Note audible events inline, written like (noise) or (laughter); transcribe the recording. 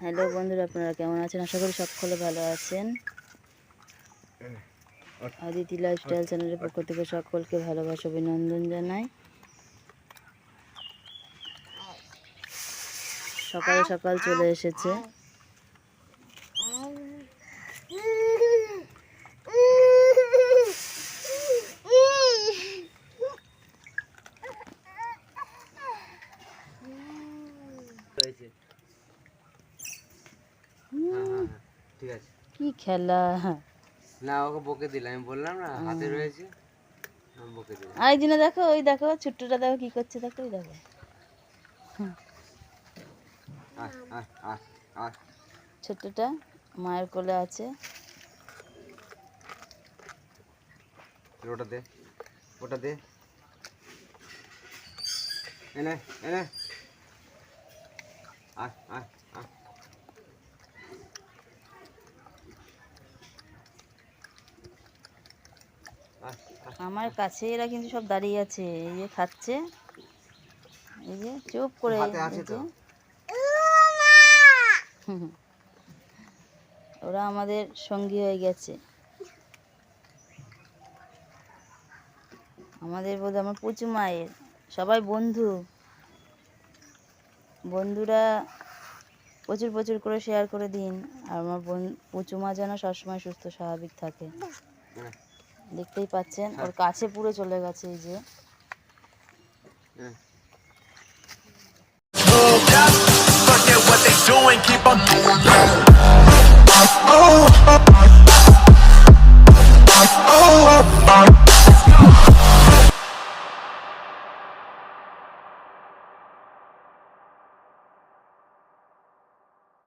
Hello বন্ধুরা আপনারা কেমন আছেন? আশা করি সকলে ভালো আছেন। হ্যাঁ, আদিতি লাইফস্টাইল চ্যানেলের পক্ষ থেকে সকলকে ভালোবাসা অভিনন্দন জানাই। সকাল সকাল চলে এসেছে। হয়েছে ঠিক আছে কি খেলা? না ওকে বকে দিলাম আমি বললাম না হাতে রয়েছে। আমি বকে দিলাম। দেখো ওই দেখো ছোট্টটা দেখো কি করছে দেখো ওই দেখো। ছোট্টটা মায়ের কোলে আছে। ওটা দে ওটা দে। এনে এনে। আয় আয় আয়। আয়, আয়। আমার কাছে এরা কিন্তু সব দাঁড়িয়ে আছে এই যে খাচ্ছে। এই যে চুপ করে আছে। (laughs) ওরা আমাদের সঙ্গী হয়ে গেছে। আমাদের বোধ আমার পুচু মায়ের, সবাই বন্ধু। বন্ধুরা প্রচুর প্রচুর করে শেয়ার করে দিন, আর আমার বোন, পুচু মা যেন সবসময় সুস্থ, স্বাভাবিক থাকে। দেখতেই পাচ্ছেন, ওর কাছে পুরো চলে গেছে এই যে। Doing, keep on